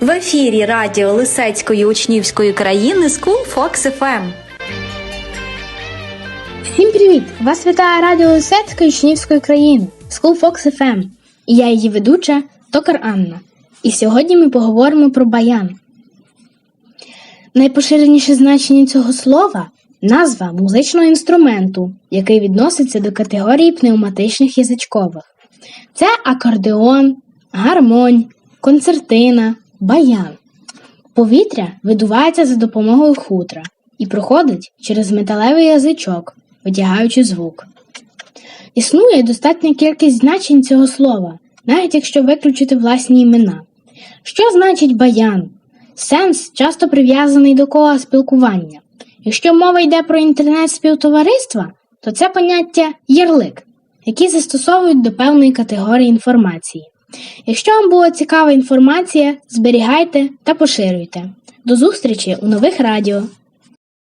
В ефірі радіо Лисецької учнівської країни School Fox FM. Всім привіт! Вас вітає радіо Лисецької учнівської країни School Fox FM. І я її ведуча Токар Анна. І сьогодні ми поговоримо про баян. Найпоширеніше значення цього слова назва музичного інструменту, який відноситься до категорії пневматичних язичкових. Це акордеон, гармонь, концертина, баян. Повітря видувається за допомогою хутра і проходить через металевий язичок, витягаючи звук. Існує достатня кількість значень цього слова, навіть якщо виключити власні імена. Що значить баян? Сенс часто прив'язаний до кола спілкування. Якщо мова йде про інтернет-співтовариства, то це поняття ярлик, які застосовують до певної категорії інформації. Якщо вам була цікава інформація, зберігайте та поширюйте. До зустрічі у нових радіо.